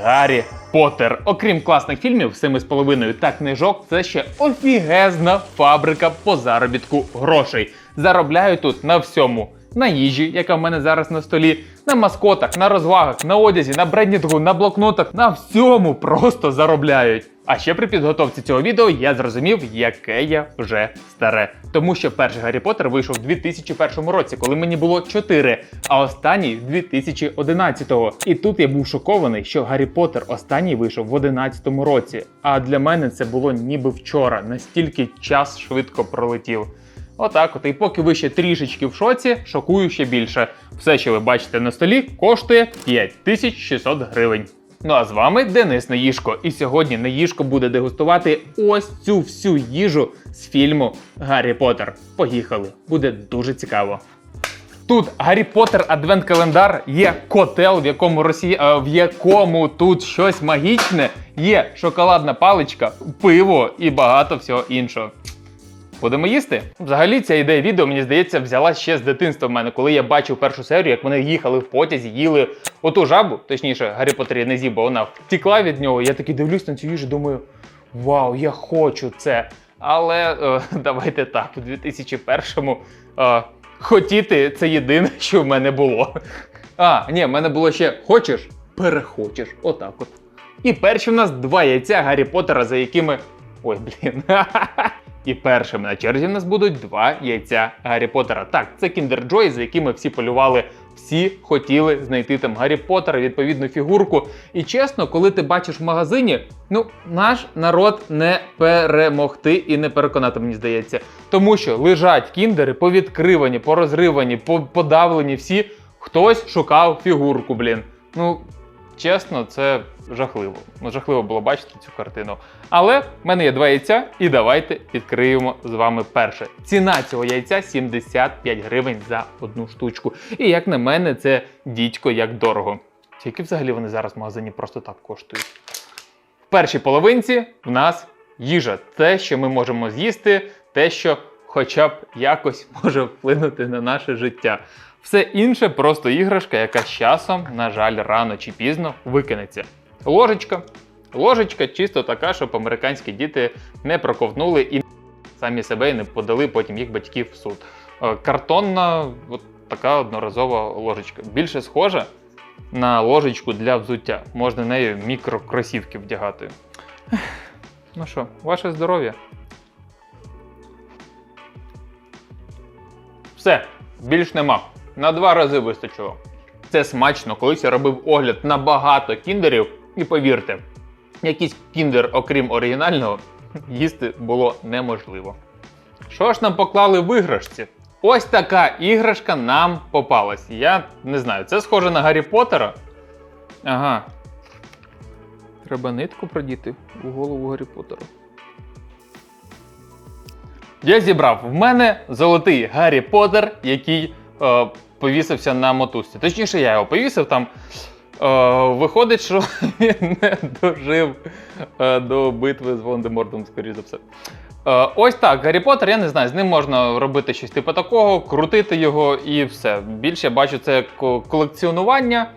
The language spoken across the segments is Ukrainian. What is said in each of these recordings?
Гаррі Поттер. Окрім класних фільмів, семи з половиною та книжок, це ще офігезна фабрика по заробітку грошей. Заробляю тут на всьому. На їжі, яка в мене зараз на столі, на маскотах, на розвагах, на одязі, на брендінгу, на блокнотах, на всьому просто заробляють. А ще при підготовці цього відео я зрозумів, яке я вже старе. Тому що перший Гаррі Поттер вийшов у 2001 році, коли мені було 4, а останній в 2011-го. І тут я був шокований, що Гаррі Поттер останній вийшов в 11 році. А для мене це було ніби вчора, настільки час швидко пролетів. Отак от. І поки ви ще трішечки в шоці, шокую ще більше. Все, що ви бачите на столі, коштує 5600 гривень. Ну а з вами Денис Наїшко. І сьогодні Наїшко буде дегустувати ось цю всю їжу з фільму Гаррі Поттер. Поїхали, буде дуже цікаво. Тут Гаррі Поттер Адвент Календар, є котел, в якому Росія, е, в якому тут щось магічне, є шоколадна паличка, пиво і багато всього іншого. Будемо їсти? Взагалі, ця ідея відео, мені здається, взяла ще з дитинства в мене, коли я бачив першу серію, як вони їхали в потязі, їли оту жабу, точніше, Гаррі Поттер я не з'їв, бо вона втекла від нього. Я такий дивлюсь на цю їжу, думаю, вау, я хочу це. Але е, давайте так, у 2001-му е, хотіти це єдине, що в мене було. А, ні, в мене було ще хочеш, перехочеш. Отак от. І перші в нас два яйця Гаррі Поттера, за якими. Ой, блін. І першими на черзі в нас будуть два яйця Гаррі Поттера. Так, це Kinder Joy, за якими всі полювали. Всі хотіли знайти там Гаррі Поттера, відповідну фігурку. І чесно, коли ти бачиш в магазині, ну наш народ не перемогти і не переконати, мені здається. Тому що лежать кіндери повідкривані, порозривані, по- подавлені всі. Хтось шукав фігурку, блін. Ну, чесно, це жахливо. Ну, жахливо було бачити цю картину. Але в мене є два яйця, і давайте відкриємо з вами перше. Ціна цього яйця 75 гривень за одну штучку. І як на мене, це дідько як дорого. Тільки взагалі вони зараз в магазині просто так коштують. В першій половинці в нас їжа. Те, що ми можемо з'їсти, те, що хоча б якось може вплинути на наше життя. Все інше просто іграшка, яка з часом, на жаль, рано чи пізно викинеться. Ложечка. Ложечка чисто така, щоб американські діти не проковтнули і самі себе і не подали потім їх батьків в суд. Е, Картонна, от така одноразова ложечка. Більше схожа на ложечку для взуття. Можна нею мікрокросівки вдягати. Ну що, ваше здоров'я. Все, більш нема. На два рази вистачило. Це смачно, колись я робив огляд на багато кіндерів, і повірте, якийсь кіндер, окрім оригінального, їсти було неможливо. Що ж нам поклали в іграшці? Ось така іграшка нам попалась. Я не знаю, це схоже на Гаррі Поттера. Ага. Треба нитку продіти у голову Гаррі Поттера. Я зібрав в мене золотий Гаррі Поттер, який е, повісився на мотузці. Точніше, я його повісив там. Е, виходить, що він не дожив е, до битви з Волан-де-Мортом, скоріш за все. Е, ось так, Гаррі Поттер, я не знаю, з ним можна робити щось типу такого, крутити його і все. Більше я бачу це ко- колекціонування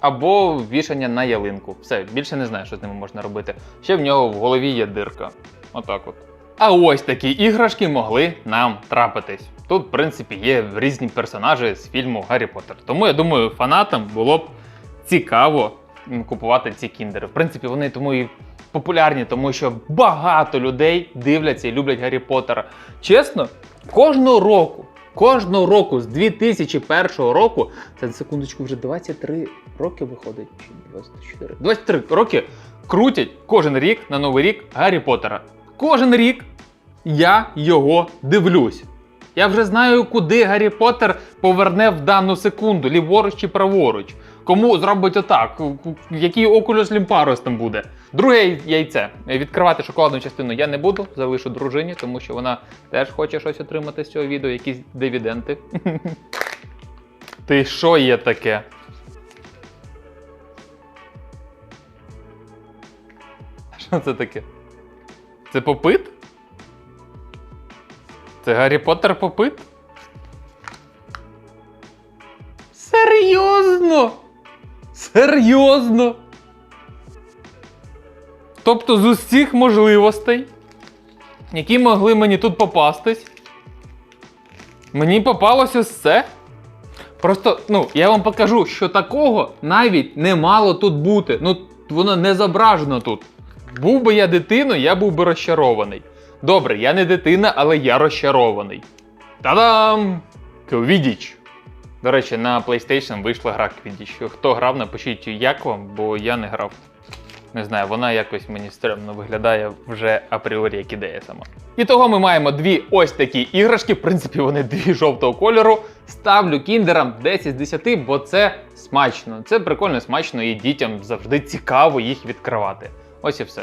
або вішання на ялинку. Все, більше не знаю, що з ними можна робити. Ще в нього в голові є дирка. Отак от. А ось такі іграшки могли нам трапитись. Тут, в принципі, є різні персонажі з фільму Гаррі Поттер. Тому я думаю, фанатам було б цікаво купувати ці кіндери. В принципі, вони тому і популярні, тому що багато людей дивляться і люблять Гаррі Поттера. Чесно, кожного року, кожного року з 2001 року, це на секундочку вже 23 роки виходить, чи 24? 23 роки крутять кожен рік на новий рік Гаррі Поттера. Кожен рік я його дивлюсь. Я вже знаю, куди Гаррі Поттер поверне в дану секунду, ліворуч чи праворуч. Кому зробить отак, який окулюс лімпарос там буде. Друге яйце. Відкривати шоколадну частину я не буду, залишу дружині, тому що вона теж хоче щось отримати з цього відео, якісь дивіденти. Ти що є таке? Що це таке? Це попит? Це Гаррі Поттер попит? Серйозно? Серйозно? Тобто з усіх можливостей, які могли мені тут попастись, мені попалося все. Просто, ну, я вам покажу, що такого навіть не мало тут бути. Ну, воно не зображено тут. Був би я дитиною, я був би розчарований. Добре, я не дитина, але я розчарований. Та-дам! Квідіч. До речі, на PlayStation вийшла гра Quidditch. Хто грав, напишіть, як вам, бо я не грав. Не знаю, вона якось мені стрімно виглядає вже апріорі як ідея сама. І того ми маємо дві ось такі іграшки. В принципі, вони дві жовтого кольору. Ставлю кіндерам 10 з 10, бо це смачно. Це прикольно смачно, і дітям завжди цікаво їх відкривати. Ось і все.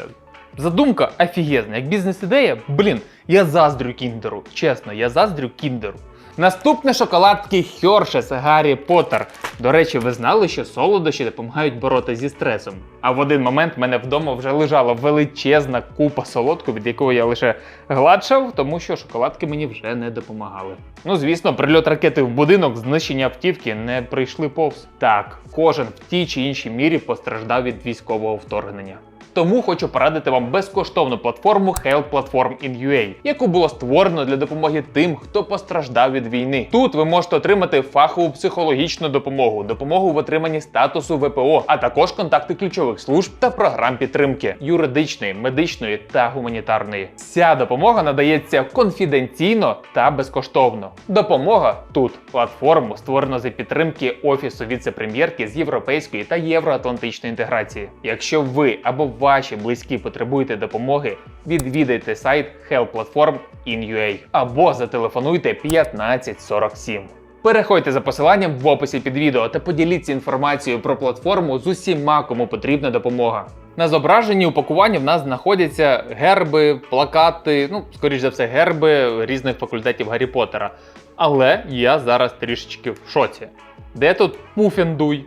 Задумка офігезна. Як бізнес-ідея, блін, я заздрю кіндеру. Чесно, я заздрю кіндеру. Наступне шоколадки Хершес Гаррі Поттер. До речі, ви знали, що солодощі допомагають боротися зі стресом. А в один момент в мене вдома вже лежала величезна купа солодку, від якого я лише гладшав, тому що шоколадки мені вже не допомагали. Ну, звісно, прильот ракети в будинок, знищення автівки не прийшли повз. Так, кожен в тій чи іншій мірі постраждав від військового вторгнення. Тому хочу порадити вам безкоштовну платформу Help Platform in UA, яку було створено для допомоги тим, хто постраждав від війни. Тут ви можете отримати фахову психологічну допомогу, допомогу в отриманні статусу ВПО, а також контакти ключових служб та програм підтримки юридичної, медичної та гуманітарної. Ця допомога надається конфіденційно та безкоштовно. Допомога тут платформу створено за підтримки офісу віце-прем'єрки з європейської та євроатлантичної інтеграції. Якщо ви або ваші близькі потребуєте допомоги, відвідайте сайт Help Platform in UA або зателефонуйте 1547. Переходьте за посиланням в описі під відео та поділіться інформацією про платформу з усіма, кому потрібна допомога. На зображенні упакування в нас знаходяться герби, плакати, ну, скоріш за все, герби різних факультетів Гаррі Поттера. Але я зараз трішечки в шоці. Де тут Пуфіндуй?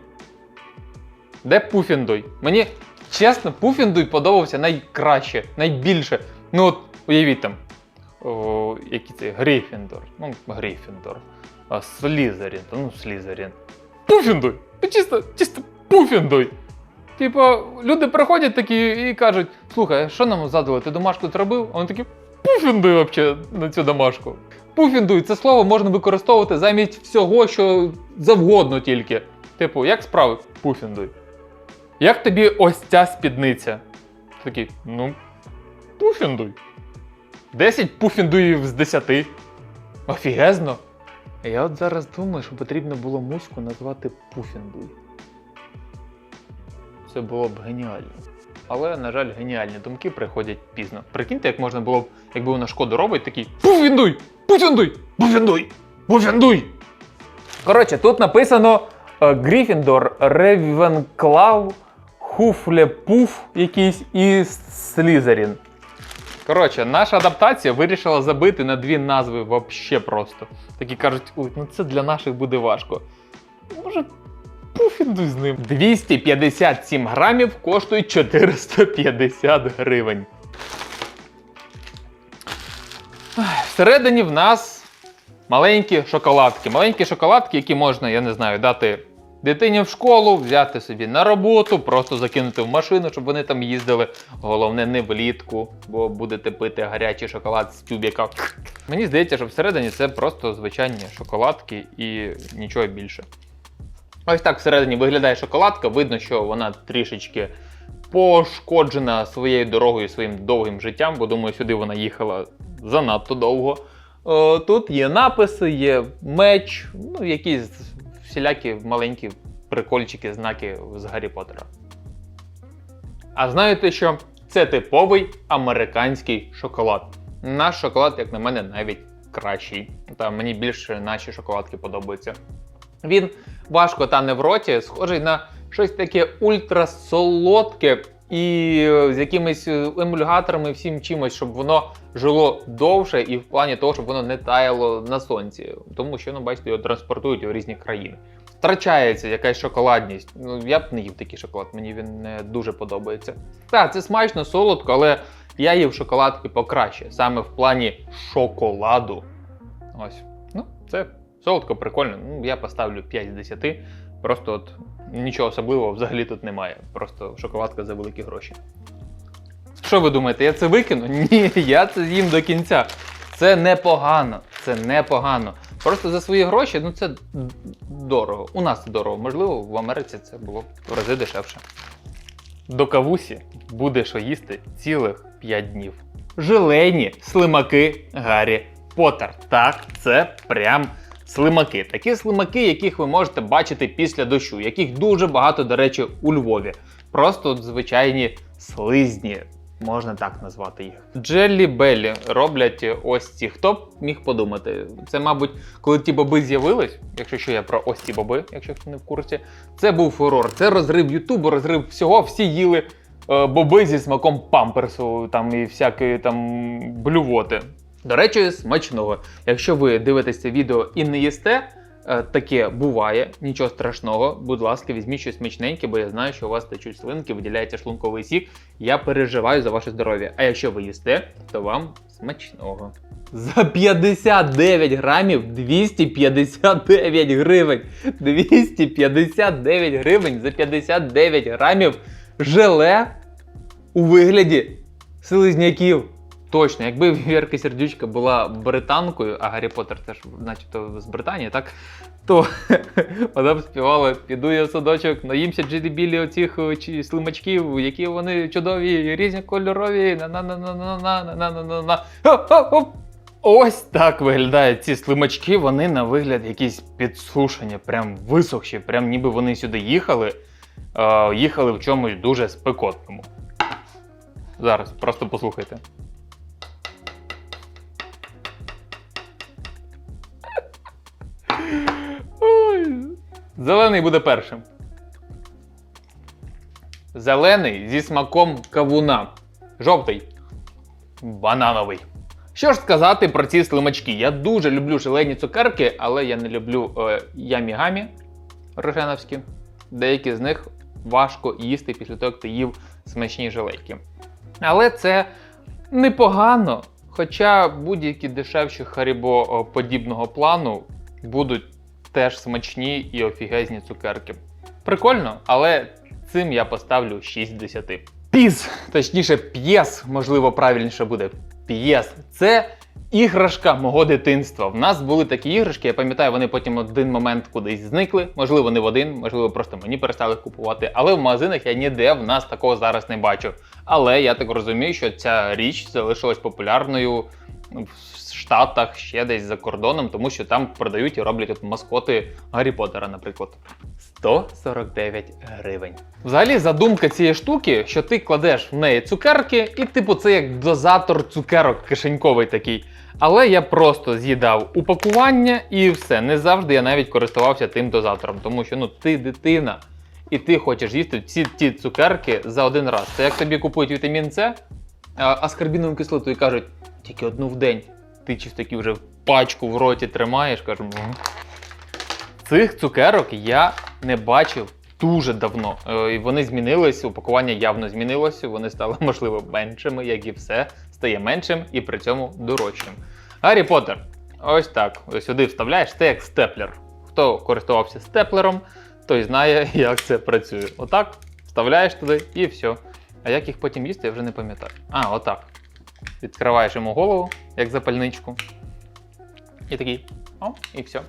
Де Пуфіндуй? Мені чесно, Пуфіндуй подобався найкраще, найбільше. Ну от уявіть там, о, який це Грифіндор. Ну, Грифіндор. А Слізерін, ну Слізерін. Пуфіндуй! Ну чисто, чисто Пуфіндуй! Типа, люди приходять такі і кажуть: слухай, що нам задали? Ти домашку зробив? А вони такі пуфіндуй вообще на цю домашку. Пуфіндуй це слово можна використовувати замість всього, що завгодно тільки. Типу, як справи? Пуфіндуй. Як тобі ось ця спідниця? Такий, ну, пуфіндуй. 10 пуфіндуїв з 10. Офігезно. Я от зараз думаю, що потрібно було муську назвати Пуфіндуй. Це було б геніально. Але, на жаль, геніальні думки приходять пізно. Прикиньте, як можна було б, якби вона шкоду робить, такий Пуфіндуй! Пуфіндуй! Пуфіндуй! Пуфіндуй! Коротше, тут написано е, Гріфіндор, Ревенклав, Хуфлепуф якийсь і Слізерін. Коротше, наша адаптація вирішила забити на дві назви вообще просто. Такі кажуть, ой, ну це для наших буде важко. Може, пуфінду з ним. 257 грамів коштують 450 гривень. Всередині в нас маленькі шоколадки. Маленькі шоколадки, які можна, я не знаю, дати дитині в школу, взяти собі на роботу, просто закинути в машину, щоб вони там їздили. Головне, не влітку, бо будете пити гарячий шоколад з тюбіка. Мені здається, що всередині це просто звичайні шоколадки і нічого більше. Ось так всередині виглядає шоколадка. Видно, що вона трішечки пошкоджена своєю дорогою, своїм довгим життям, бо думаю, сюди вона їхала занадто довго. Е, Тут є написи, є меч, ну, якісь всілякі маленькі прикольчики, знаки з Гаррі Поттера. А знаєте що? Це типовий американський шоколад. Наш шоколад, як на мене, навіть кращий. Та мені більше наші шоколадки подобаються. Він важко тане в роті, схожий на щось таке ультрасолодке і е, з якимись е, емульгаторами, всім чимось, щоб воно жило довше і в плані того, щоб воно не таяло на сонці. Тому що, ну, бачите, його транспортують у різні країни. Втрачається якась шоколадність. Ну, я б не їв такий шоколад, мені він не дуже подобається. Так, це смачно, солодко, але я їв шоколадки покраще, саме в плані шоколаду. Ось. Ну, це солодко, прикольно. Ну, я поставлю 5 з 10. Просто от нічого особливого взагалі тут немає. Просто шоколадка за великі гроші. Що ви думаєте, я це викину? Ні, я це з'їм до кінця. Це непогано. Це непогано. Просто за свої гроші, ну це дорого. У нас це дорого. Можливо, в Америці це було в рази дешевше. До кавусі буде що їсти цілих 5 днів. Желені слимаки Гаррі Поттер. Так, це прям слимаки. Такі слимаки, яких ви можете бачити після дощу, яких дуже багато, до речі, у Львові. Просто звичайні слизні, можна так назвати їх. Джеллі Беллі роблять ось ці. Хто б міг подумати? Це, мабуть, коли ті боби з'явились, якщо що я про ось ці боби, якщо хто не в курсі, це був фурор. Це розрив Ютубу, розрив всього, всі їли е, боби зі смаком памперсу там і всякої там блювоти. До речі, смачного. Якщо ви дивитесь це відео і не їсте, е, таке буває, нічого страшного. Будь ласка, візьміть щось смачненьке, бо я знаю, що у вас течуть слинки, виділяється шлунковий сік. Я переживаю за ваше здоров'я. А якщо ви їсте, то вам смачного. За 59 грамів 259 гривень. 259 гривень за 59 грамів желе у вигляді слизняків. Точно, якби Вірка Сердючка була британкою, а Гаррі Поттер теж, начебто, з Британії, так? То вона б співала, піду я в садочок, наїмся джидібілі оцих чи слимачків, які вони чудові, різнокольорові. на-на-на-на-на-на-на-на-на-на. Ось так виглядають ці слимачки. Вони на вигляд якісь підсушені, прям висохші, прям ніби вони сюди їхали, е, їхали в чомусь дуже спекотному. Зараз, просто послухайте. Зелений буде першим. Зелений зі смаком кавуна. Жовтий. Банановий. Що ж сказати про ці слимачки? Я дуже люблю желені цукерки, але я не люблю е, ямі-гамі роженовські. Деякі з них важко їсти після того, як ти їв смачні желейки. Але це непогано. Хоча будь-які дешевші харібо подібного плану будуть теж смачні і офігезні цукерки. Прикольно, але цим я поставлю 6 з 10. Піз, точніше, п'єс, можливо, правильніше буде. П'єс. Це іграшка мого дитинства. В нас були такі іграшки, я пам'ятаю, вони потім один момент кудись зникли. Можливо, не в один, можливо, просто мені перестали купувати. Але в магазинах я ніде в нас такого зараз не бачу. Але я так розумію, що ця річ залишилась популярною в Штатах, ще десь за кордоном, тому що там продають і роблять от маскоти Гаррі Поттера, наприклад. 149 гривень. Взагалі, задумка цієї штуки, що ти кладеш в неї цукерки, і типу це як дозатор цукерок кишеньковий такий. Але я просто з'їдав упакування і все. Не завжди я навіть користувався тим дозатором, тому що ну ти дитина, і ти хочеш їсти всі ті цукерки за один раз. Це як тобі купують вітамін С, а аскорбінову кислоту і кажуть, тільки одну в день. Ти чисто таки вже пачку в роті тримаєш, кажу. Цих цукерок я не бачив дуже давно. Е, І вони змінились, упакування явно змінилося, вони стали, можливо, меншими, як і все, стає меншим і при цьому дорожчим. Гаррі Поттер. Ось так. Сюди вставляєш, це як степлер. Хто користувався степлером, той знає, як це працює. Отак, вставляєш туди і все. А як їх потім їсти, я вже не пам'ятаю. А, отак. Відкриваєш йому голову, як запальничку. І такий. О, і все.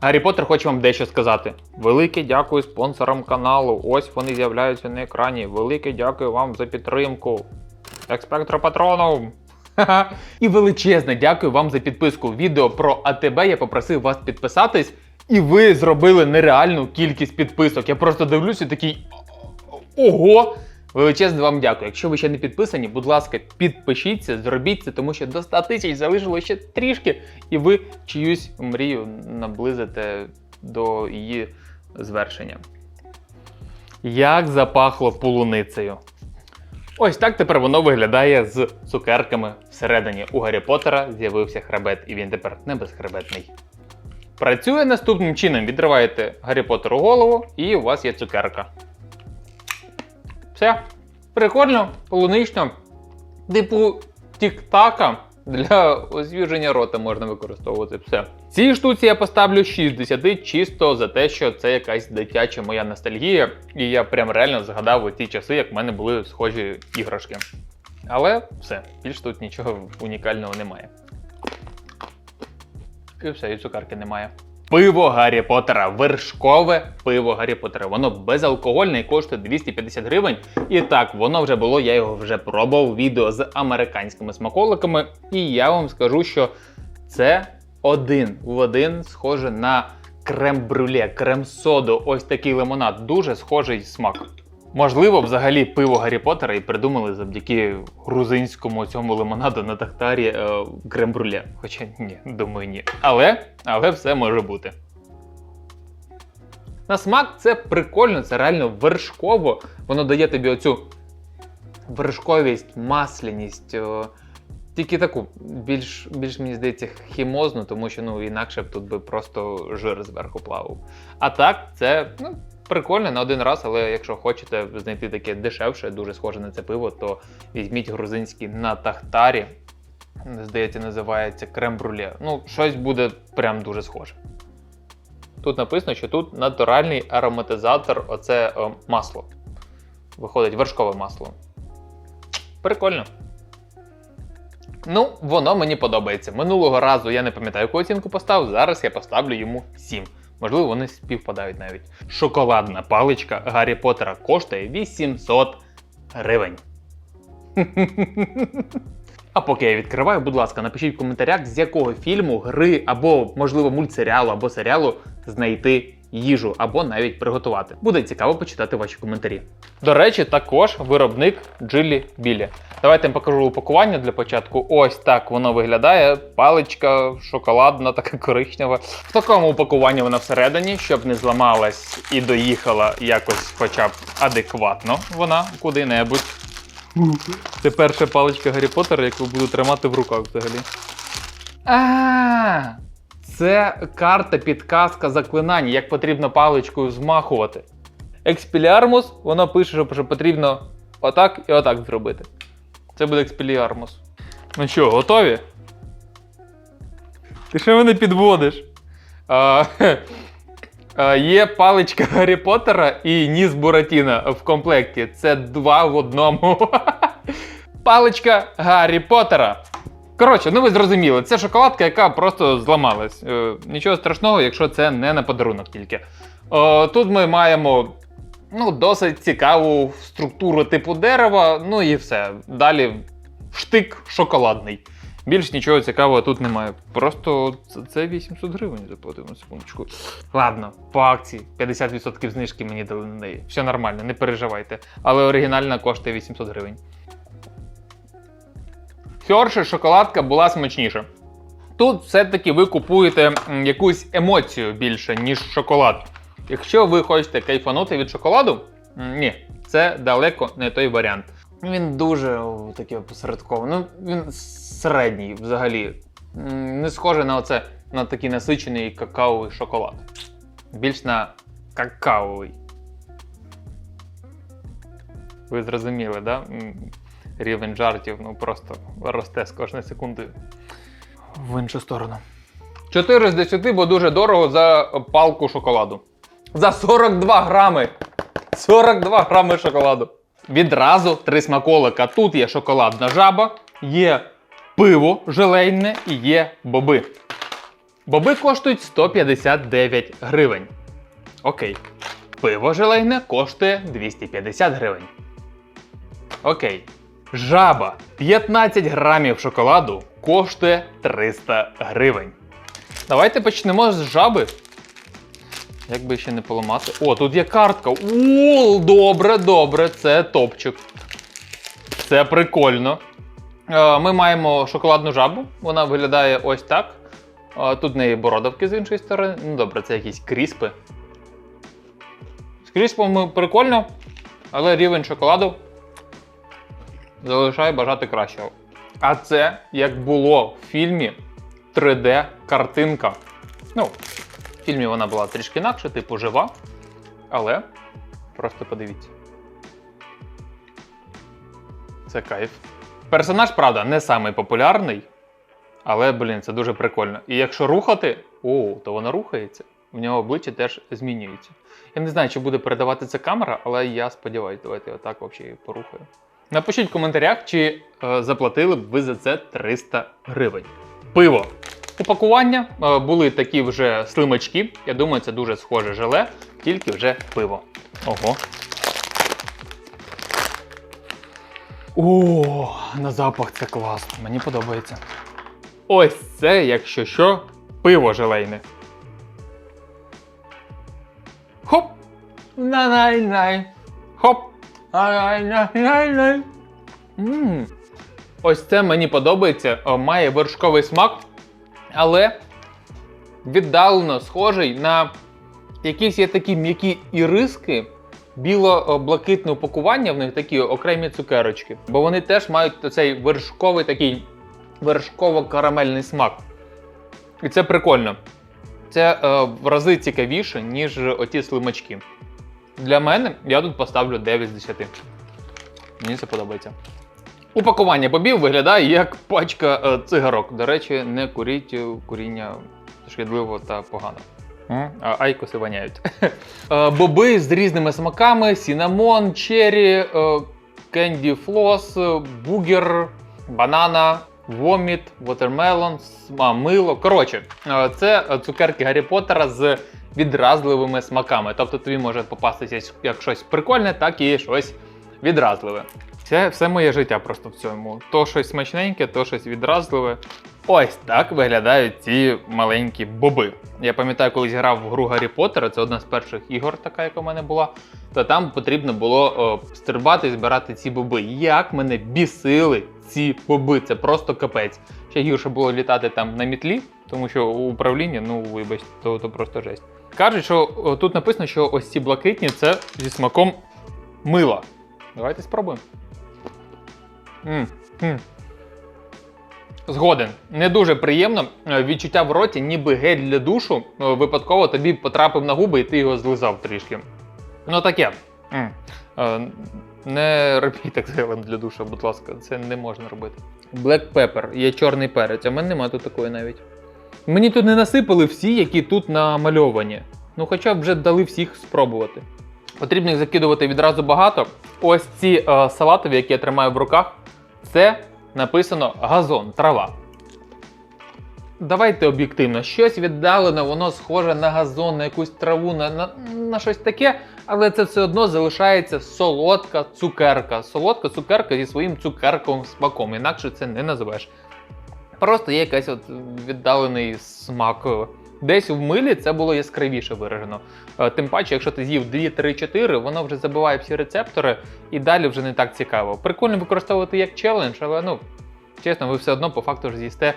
Гаррі Поттер хоче вам дещо сказати. Велике дякую спонсорам каналу. Ось вони з'являються на екрані. Велике дякую вам за підтримку. Експектро патрону. Ха-ха. І величезне дякую вам за підписку. Відео про АТБ я попросив вас підписатись, і ви зробили нереальну кількість підписок. Я просто дивлюся такий. Ого! Величезне вам дякую. Якщо ви ще не підписані, будь ласка, підпишіться, зробіть це, тому що до 100 тисяч залишилось ще трішки, і ви чиюсь мрію наблизите до її звершення. Як запахло полуницею. Ось так тепер воно виглядає з цукерками всередині. У Гаррі Поттера з'явився хребет, і він тепер не безхребетний. Працює наступним чином: відриваєте Гаррі Поттеру голову, і у вас є цукерка. Все. Прикольно, полунично. Типу тік-така для освіження рота можна використовувати все. Цій штуці я поставлю 6 з 10 чисто за те, що це якась дитяча моя ностальгія, і я прям реально згадав у ті часи, як в мене були схожі іграшки. Але все, більш тут нічого унікального немає. І все, і цукерки немає. Пиво Гаррі Поттера, вершкове пиво Гаррі Поттера. Воно безалкогольне і коштує 250 гривень. І так, воно вже було, я його вже пробував відео з американськими смаколиками. І я вам скажу, що це один в один схоже на крем-брюле, крем-соду. Ось такий лимонад. Дуже схожий смак. Можливо, взагалі пиво Гаррі Поттера і придумали завдяки грузинському цьому лимонаду на тахтарі е, крем-брюле. Хоча ні, думаю, ні. Але, але все може бути. На смак це прикольно, це реально вершково. Воно дає тобі оцю вершковість, масляність. е, Тільки таку, більш, більш мені здається, хімозну, тому що ну інакше б тут би просто жир зверху плавав. А так, це ну, прикольно на один раз, але якщо хочете знайти таке дешевше, дуже схоже на це пиво, то візьміть грузинський на тахтарі. Здається, називається крем-бруле. Ну, щось буде прям дуже схоже. Тут написано, що тут натуральний ароматизатор, оце о, масло. Виходить вершкове масло. Прикольно. Ну, воно мені подобається. Минулого разу я не пам'ятаю, яку оцінку поставив. Зараз я поставлю йому 7. Можливо, вони співпадають навіть. Шоколадна паличка Гаррі Поттера коштує 800 гривень. А поки я відкриваю, будь ласка, напишіть в коментарях, з якого фільму, гри або, можливо, мультсеріалу або серіалу знайти їжу або навіть приготувати. Буде цікаво почитати ваші коментарі. До речі, також виробник Джилі Білі. Давайте я покажу упакування для початку. Ось так воно виглядає. Паличка шоколадна, така коричнева. В такому упакуванні вона всередині, щоб не зламалась і доїхала якось, хоча б адекватно вона куди-небудь. Це перша паличка Гаррі Поттера, яку буду тримати в руках взагалі. А, це карта підказка заклинань, як потрібно паличкою змахувати. Експіліармус, воно пише, що потрібно отак і отак зробити. Це буде експіліармус. Ну що, готові? Ти що мене підводиш? А, а, є паличка Гаррі Поттера і ніс Буратіна в комплекті. Це два в одному. Паличка Гаррі Поттера. Коротше, ну ви зрозуміли, це шоколадка, яка просто зламалась. Е, нічого страшного, якщо це не на подарунок тільки. Е, тут ми маємо ну, досить цікаву структуру типу дерева, ну і все. Далі штик шоколадний. Більш нічого цікавого тут немає. Просто це- це 800 гривень заплатив на секундочку. Ладно, по акції 50% знижки мені дали на неї. Все нормально, не переживайте. Але оригінальна коштує 800 гривень. Херші шоколадка була смачніша. Тут все-таки ви купуєте якусь емоцію більше, ніж шоколад. Якщо ви хочете кайфанути від шоколаду, ні, це далеко не той варіант. Він дуже такий опосередкований. Ну, він середній взагалі. Не схоже на оце на такий насичений какаовий шоколад. Більш на какаовий. Ви зрозуміли, да? Рівень жартів ну просто росте з кожною секундою в іншу сторону. 4 з 10, бо дуже дорого за палку шоколаду. За 42 грами. 42 грами шоколаду. Відразу три смаколика. Тут є шоколадна жаба, є пиво желейне і є боби. Боби коштують 159 гривень. Окей. Пиво желейне коштує 250 гривень. Окей. Жаба 15 грамів шоколаду коштує 300 гривень. Давайте почнемо з жаби. Як би ще не поламати. О, тут є картка. О, добре, добре, це топчик. Це прикольно. Е, Ми маємо шоколадну жабу. Вона виглядає ось так. Е, Тут в неї бородавки з іншої сторони. Ну добре, це якісь кріспи. З кріспами прикольно, але рівень шоколаду залишає бажати кращого. А це як було в фільмі 3D-картинка. Ну, в фільмі вона була трішки інакше, типу жива. Але просто подивіться. Це кайф. Персонаж, правда, не самий популярний, але, блін, це дуже прикольно. І якщо рухати, о, то вона рухається. В нього обличчя теж змінюється. Я не знаю, чи буде передавати це камера, але я сподіваюся, давайте отак взагалі порухаю. Напишіть в коментарях, чи е, заплатили б ви за це 300 гривень. Пиво. Упакування е, були такі вже слимачки. Я думаю, це дуже схоже желе, тільки вже пиво. Ого. О, на запах це класно. Мені подобається. Ось це, якщо що, пиво желейне. Хоп! На-най-най. Хоп! Ай-най-най-най. Мм. Ось це мені подобається. Має вершковий смак, але віддалено схожий на якісь є такі м'які іриски, біло-блакитне упакування, в них такі окремі цукерочки. Бо вони теж мають цей вершковий такий вершково-карамельний смак. І це прикольно. Це е, в рази цікавіше, ніж оті слимачки. Для мене я тут поставлю 9 з 10. Мені це подобається. Упакування бобів виглядає як пачка е, цигарок. До речі, не куріть куріння шкідливо та погано. А айкоси воняють. Е, Боби з різними смаками: сінамон, чері, е, кенді флос, е, бугер, банана, воміт, сма- мило. Коротше, е, це цукерки Гаррі Поттера з відразливими смаками. Тобто тобі може попастися як щось прикольне, так і щось відразливе. Це все моє життя просто в цьому. То щось смачненьке, то щось відразливе. Ось так виглядають ці маленькі боби. Я пам'ятаю, колись грав в гру Гаррі Поттера, це одна з перших ігор, така, яка в мене була. То там потрібно було о, стрибати і збирати ці боби. Як мене бісили ці боби, це просто капець. Ще гірше було літати там на мітлі, тому що управління, ну вибач, то, то просто жесть. Кажуть, що тут написано, що ось ці блакитні це зі смаком мила. Давайте спробуємо. М, м. Згоден. Не дуже приємно. Е, Відчуття в роті, ніби гель для душу е, випадково тобі потрапив на губи і ти його злизав трішки. Ну таке. Не робіть так гелем для душу, будь ласка, це не можна робити. Black pepper, є чорний перець, а в мене немає тут такої навіть. Мені тут не насипали всі, які тут намальовані. Ну, хоча б вже дали всіх спробувати. Потрібно їх закидувати відразу багато. Ось ці е, салатові, які я тримаю в руках, це написано газон, трава. Давайте об'єктивно, щось віддалено, воно схоже на газон, на якусь траву, на, на, на щось таке, але це все одно залишається солодка цукерка. Солодка цукерка зі своїм цукерковим смаком, інакше це не називаєш. Просто є якийсь от віддалений смак. Десь в милі це було яскравіше виражено. Е, Тим паче, якщо ти з'їв 2, 3, 4, воно вже забиває всі рецептори і далі вже не так цікаво. Прикольно використовувати як челендж, але ну, чесно, ви все одно по факту ж з'їсте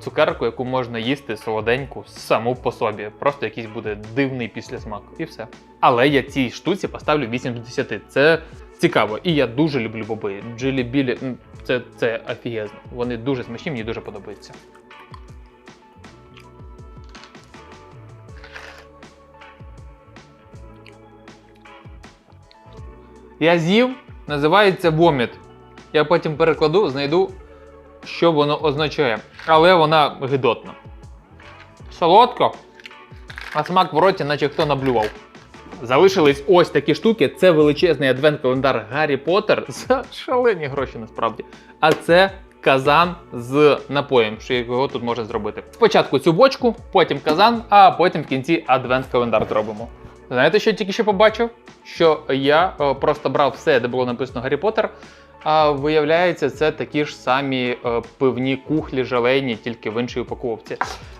цукерку, яку можна їсти солоденьку саму по собі. Просто якийсь буде дивний післясмак. І все. Але я цій штуці поставлю 8 з 10. Це цікаво. І я дуже люблю боби. Джилі білі, це, це офігезно. Вони дуже смачні, мені дуже подобаються. Я з'їв, називається воміт. Я потім перекладу, знайду, що воно означає. Але вона гидотна. Солодко, а смак в роті, наче хто наблював. Залишились ось такі штуки. Це величезний адвент-календар Гаррі Поттер за шалені гроші насправді. А це казан з напоєм, що його тут можна зробити. Спочатку цю бочку, потім казан, а потім в кінці адвент-календар зробимо. Знаєте, що я тільки що побачив? Що я е, просто брав все, де було написано Гаррі Поттер. А виявляється, це такі ж самі е, пивні кухлі жалейні, тільки в іншій упаковці.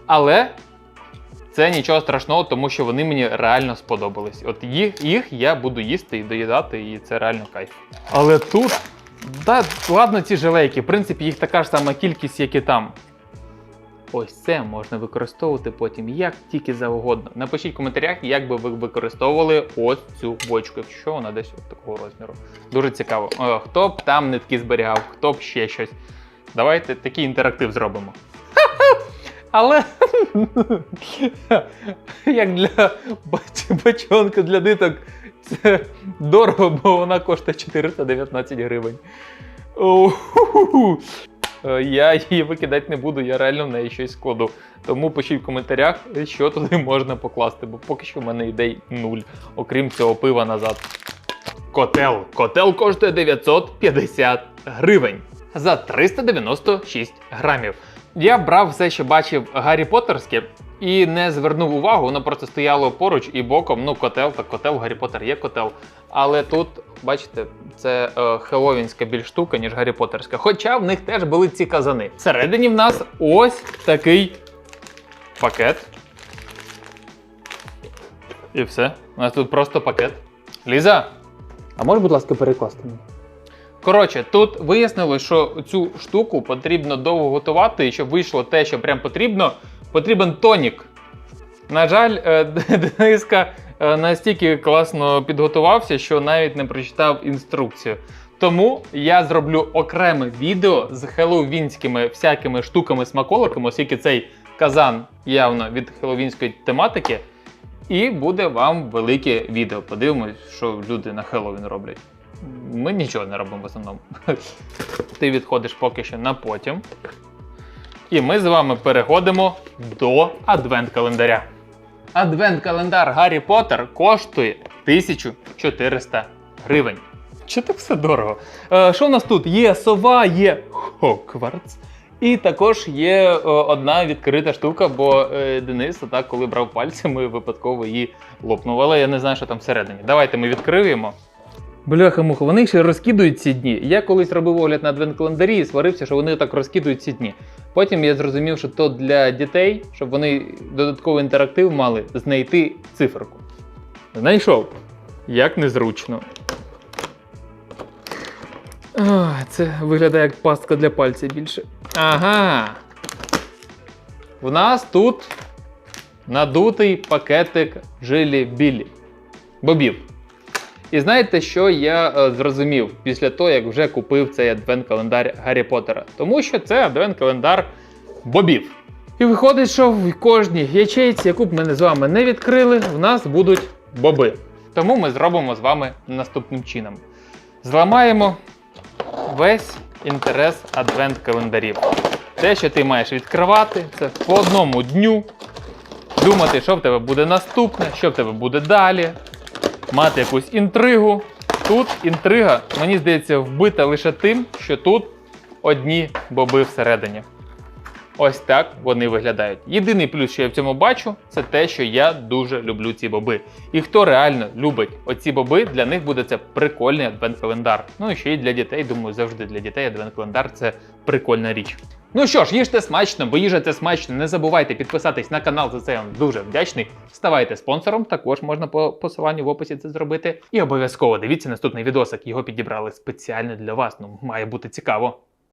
Але це нічого страшного, тому що вони мені реально сподобались. От їх, їх я буду їсти і доїдати, і це реально кайф. Але тут, да, ладно, ці желейки, в принципі, їх така ж сама кількість, як і там. Ось це можна використовувати потім як тільки завгодно. Напишіть в коментарях, як би ви використовували ось цю бочку, якщо вона десь от такого розміру. Дуже цікаво. Е, Хто б там нитки зберігав, хто б ще щось. Давайте такий інтерактив зробимо. Але як для бачонка для диток, це дорого, бо вона коштує 419 гривень. Е, Я її викидати не буду, я реально в неї щось складу. Тому пишіть в коментарях, що туди можна покласти, бо поки що в мене ідей нуль, окрім цього пива назад. котел. Котел коштує 950 гривень за 396 грамів. Я брав все, що бачив Гаррі Поттерське, і не звернув увагу, воно просто стояло поруч і боком. Ну, котел, так котел, Гаррі Поттер є котел. Але тут, бачите, це е, хеловінська більш штука, ніж Гаррі Поттерська. Хоча в них теж були ці казани. Всередині в нас ось такий пакет. І все. У нас тут просто пакет. Ліза, а можеш, будь ласка, перекласти мені? Коротше, тут вияснилось, що цю штуку потрібно довго готувати, і щоб вийшло те, що прям потрібно, потрібен тонік. На жаль, е, Дениска е, настільки класно підготувався, що навіть не прочитав інструкцію. Тому я зроблю окреме відео з хеллоуінськими всякими штуками смаколиками, оскільки цей казан явно від хеллоуінської тематики. І буде вам велике відео. Подивимось, що люди на Хеллоуін роблять. Ми нічого не робимо в основному. Ти відходиш поки що на потім. І ми з вами переходимо до адвент-календаря. Адвент-календар Гаррі Поттер коштує 1400 гривень. Чи так все дорого? Е, що у нас тут? Є сова, є Хоквартс. І також є е, одна відкрита штука, бо е, Денис, так, коли брав пальцями, випадково її лопнув. Але я не знаю, що там всередині. Давайте ми відкриємо. Бляха муха, вони ще розкидують ці дні. Я колись робив огляд на адвент-календарі і сварився, що вони так розкидують ці дні. Потім я зрозумів, що то для дітей, щоб вони додатковий інтерактив мали, знайти циферку. Знайшов. Як незручно. А, це виглядає як пастка для пальця більше. Ага. В нас тут надутий пакетик жилі білі. Бобів. І знаєте, що я е, зрозумів після того, як вже купив цей адвент-календар Гаррі Поттера? Тому що це адвент-календар бобів. І виходить, що в кожній ячейці, яку б ми з вами не відкрили, в нас будуть боби. Тому ми зробимо з вами наступним чином: зламаємо весь інтерес адвент-календарів. Те, що ти маєш відкривати, це по одному дню. Думати, що в тебе буде наступне, що в тебе буде далі, мати якусь інтригу. Тут інтрига, мені здається, вбита лише тим, що тут одні боби всередині. Ось так вони виглядають. Єдиний плюс, що я в цьому бачу, це те, що я дуже люблю ці боби. І хто реально любить оці боби, для них буде це прикольний адвент-календар. Ну і ще й для дітей, думаю, завжди для дітей адвент-календар це прикольна річ. Ну що ж, їжте смачно, бо їжа це смачно. Не забувайте підписатись на канал, за це я вам дуже вдячний. Ставайте спонсором, також можна по посиланню в описі це зробити. І обов'язково дивіться наступний відосик. Його підібрали спеціально для вас. Ну, має бути цікаво.